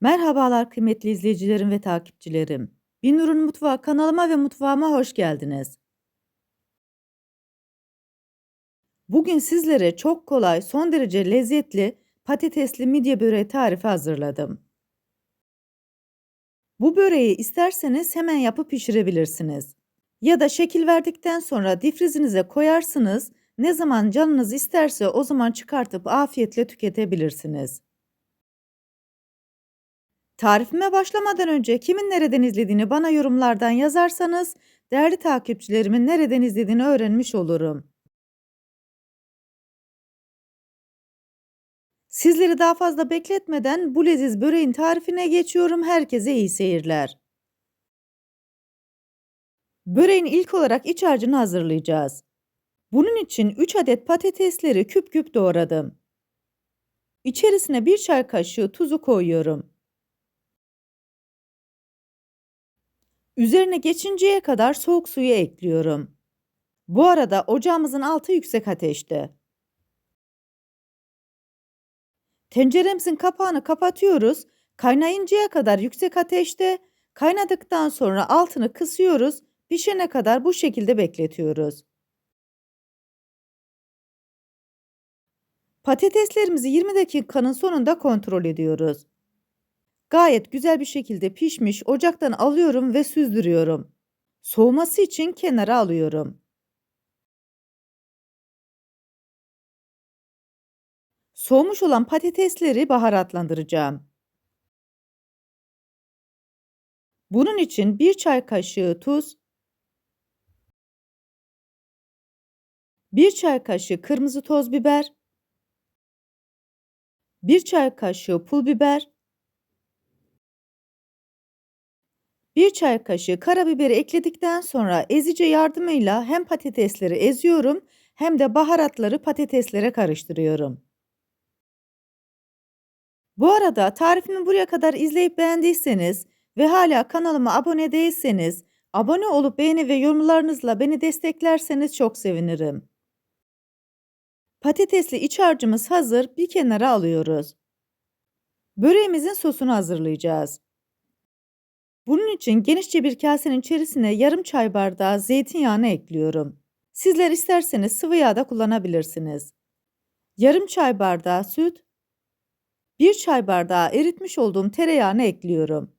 Merhabalar kıymetli izleyicilerim ve takipçilerim. Binur'un Mutfağı kanalıma ve mutfağıma hoş geldiniz. Bugün sizlere çok kolay, son derece lezzetli patatesli midye böreği tarifi hazırladım. Bu böreği isterseniz hemen yapıp pişirebilirsiniz. Ya da şekil verdikten sonra difrizinize koyarsınız, ne zaman canınız isterse o zaman çıkartıp afiyetle tüketebilirsiniz. Tarifime başlamadan önce kimin nereden izlediğini bana yorumlardan yazarsanız değerli takipçilerimin nereden izlediğini öğrenmiş olurum. Sizleri daha fazla bekletmeden bu leziz böreğin tarifine geçiyorum. Herkese iyi seyirler. Böreğin ilk olarak iç harcını hazırlayacağız. Bunun için 3 adet patatesleri küp küp doğradım. İçerisine 1 çay kaşığı tuzu koyuyorum. Üzerine geçinceye kadar soğuk suyu ekliyorum. Bu arada ocağımızın altı yüksek ateşte. Tenceremizin kapağını kapatıyoruz. Kaynayıncaya kadar yüksek ateşte, kaynadıktan sonra altını kısıyoruz. Pişene kadar bu şekilde bekletiyoruz. Patateslerimizi 20 dakikanın sonunda kontrol ediyoruz. Gayet güzel bir şekilde pişmiş. Ocaktan alıyorum ve süzdürüyorum. Soğuması için kenara alıyorum. Soğumuş olan patatesleri baharatlandıracağım. Bunun için 1 çay kaşığı tuz, 1 çay kaşığı kırmızı toz biber, 1 çay kaşığı pul biber, 1 çay kaşığı karabiberi ekledikten sonra ezici yardımıyla hem patatesleri eziyorum hem de baharatları patateslere karıştırıyorum. Bu arada tarifimi buraya kadar izleyip beğendiyseniz ve hala kanalıma abone değilseniz abone olup beğeni ve yorumlarınızla beni desteklerseniz çok sevinirim. Patatesli iç harcımız hazır bir kenara alıyoruz. Böreğimizin sosunu hazırlayacağız. Bunun için genişçe bir kasenin içerisine yarım çay bardağı zeytinyağını ekliyorum. Sizler isterseniz sıvı yağ da kullanabilirsiniz. Yarım çay bardağı süt, 1 çay bardağı eritmiş olduğum tereyağını ekliyorum.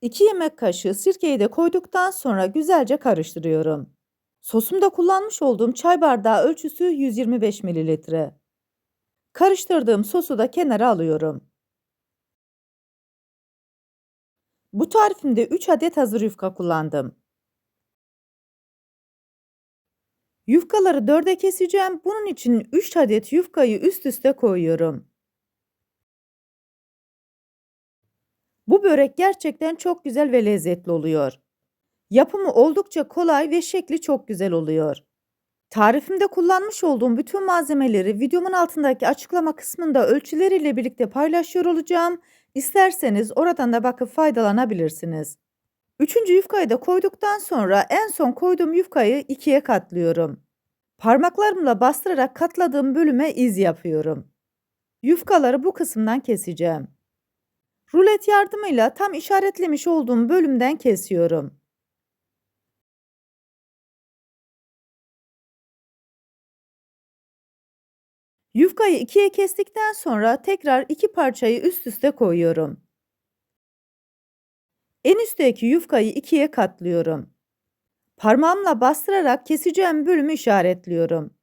2 yemek kaşığı sirkeyi de koyduktan sonra güzelce karıştırıyorum. Sosumda kullanmış olduğum çay bardağı ölçüsü 125 mililitre. Karıştırdığım sosu da kenara alıyorum. Bu tarifimde 3 adet hazır yufka kullandım. Yufkaları dörde keseceğim. Bunun için 3 adet yufkayı üst üste koyuyorum. Bu börek gerçekten çok güzel ve lezzetli oluyor. Yapımı oldukça kolay ve şekli çok güzel oluyor. Tarifimde kullanmış olduğum bütün malzemeleri videomun altındaki açıklama kısmında ölçüleriyle birlikte paylaşıyor olacağım. İsterseniz oradan da bakıp faydalanabilirsiniz. Üçüncü yufkayı da koyduktan sonra en son koyduğum yufkayı ikiye katlıyorum. Parmaklarımla bastırarak katladığım bölüme iz yapıyorum. Yufkaları bu kısımdan keseceğim. Rulet yardımıyla tam işaretlemiş olduğum bölümden kesiyorum. Yufkayı ikiye kestikten sonra tekrar iki parçayı üst üste koyuyorum. En üstteki yufkayı ikiye katlıyorum. Parmağımla bastırarak keseceğim bölümü işaretliyorum.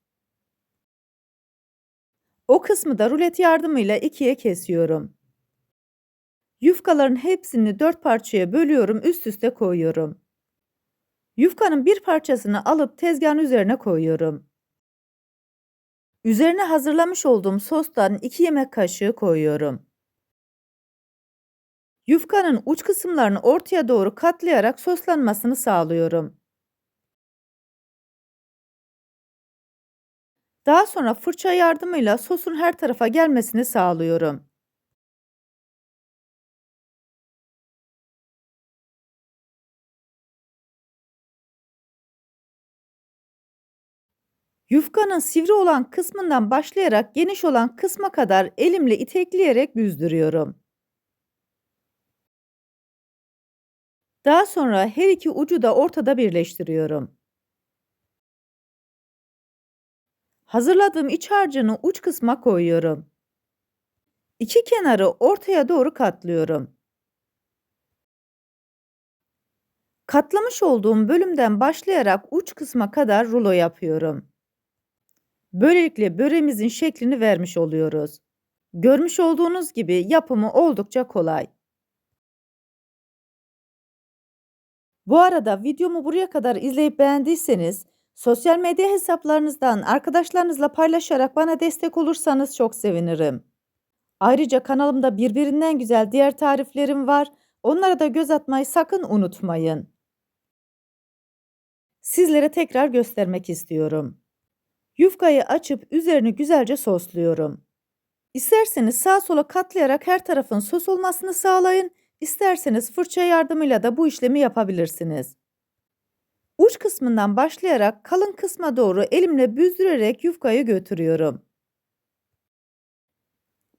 O kısmı da rulet yardımıyla ikiye kesiyorum. Yufkaların hepsini dört parçaya bölüyorum, üst üste koyuyorum. Yufkanın bir parçasını alıp tezgahın üzerine koyuyorum. Üzerine hazırlamış olduğum sostan 2 yemek kaşığı koyuyorum. Yufkanın uç kısımlarını ortaya doğru katlayarak soslanmasını sağlıyorum. Daha sonra fırça yardımıyla sosun her tarafa gelmesini sağlıyorum. Yufkanın sivri olan kısmından başlayarak geniş olan kısma kadar elimle itekleyerek büzdürüyorum. Daha sonra her iki ucu da ortada birleştiriyorum. Hazırladığım iç harcını uç kısma koyuyorum. İki kenarı ortaya doğru katlıyorum. Katlamış olduğum bölümden başlayarak uç kısma kadar rulo yapıyorum. Böylelikle böreğimizin şeklini vermiş oluyoruz. Görmüş olduğunuz gibi yapımı oldukça kolay. Bu arada videomu buraya kadar izleyip beğendiyseniz sosyal medya hesaplarınızdan arkadaşlarınızla paylaşarak bana destek olursanız çok sevinirim. Ayrıca kanalımda birbirinden güzel diğer tariflerim var. Onlara da göz atmayı sakın unutmayın. Sizlere tekrar göstermek istiyorum. Yufkayı açıp üzerini güzelce sosluyorum. İsterseniz sağ sola katlayarak her tarafın sos olmasını sağlayın. İsterseniz fırça yardımıyla da bu işlemi yapabilirsiniz. Uç kısmından başlayarak kalın kısma doğru elimle büzdürerek yufkayı götürüyorum.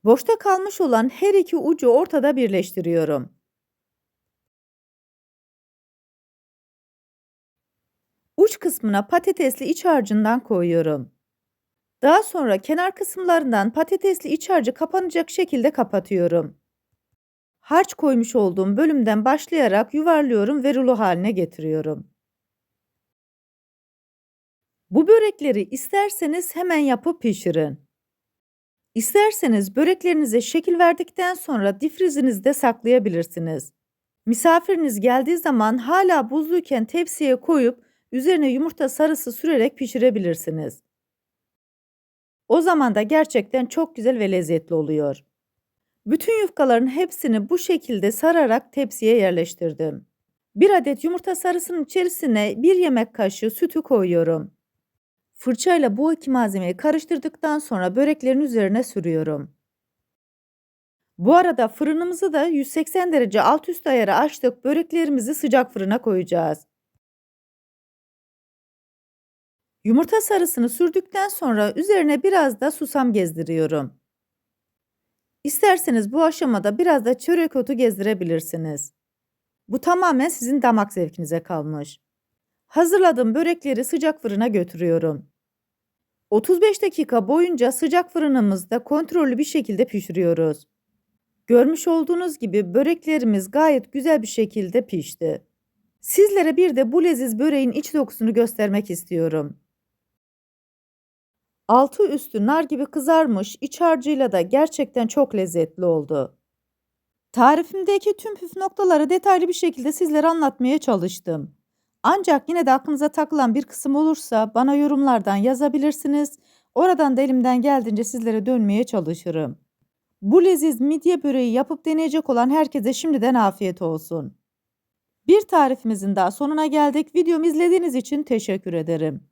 Boşta kalmış olan her iki ucu ortada birleştiriyorum. Uç kısmına patatesli iç harcından koyuyorum. Daha sonra kenar kısımlarından patatesli iç harcı kapanacak şekilde kapatıyorum. Harç koymuş olduğum bölümden başlayarak yuvarlıyorum ve rulo haline getiriyorum. Bu börekleri isterseniz hemen yapıp pişirin. İsterseniz böreklerinize şekil verdikten sonra difrizinizde saklayabilirsiniz. Misafiriniz geldiği zaman hala buzluyken tepsiye koyup üzerine yumurta sarısı sürerek pişirebilirsiniz. O zaman da gerçekten çok güzel ve lezzetli oluyor. Bütün yufkaların hepsini bu şekilde sararak tepsiye yerleştirdim. Bir adet yumurta sarısının içerisine bir yemek kaşığı sütü koyuyorum. Fırçayla bu iki malzemeyi karıştırdıktan sonra böreklerin üzerine sürüyorum. Bu arada fırınımızı da 180 derece alt üst ayarı açtık. Böreklerimizi sıcak fırına koyacağız. Yumurta sarısını sürdükten sonra üzerine biraz da susam gezdiriyorum. İsterseniz bu aşamada biraz da çörek otu gezdirebilirsiniz. Bu tamamen sizin damak zevkinize kalmış. Hazırladığım börekleri sıcak fırına götürüyorum. 35 dakika boyunca sıcak fırınımızda kontrollü bir şekilde pişiriyoruz. Görmüş olduğunuz gibi böreklerimiz gayet güzel bir şekilde pişti. Sizlere bir de bu leziz böreğin iç dokusunu göstermek istiyorum. Altı üstü nar gibi kızarmış, iç harcıyla da gerçekten çok lezzetli oldu. Tarifimdeki tüm püf noktaları detaylı bir şekilde sizlere anlatmaya çalıştım. Ancak yine de aklınıza takılan bir kısım olursa bana yorumlardan yazabilirsiniz. Oradan da elimden geldiğince sizlere dönmeye çalışırım. Bu leziz midye böreği yapıp deneyecek olan herkese şimdiden afiyet olsun. Bir tarifimizin daha sonuna geldik. Videomu izlediğiniz için teşekkür ederim.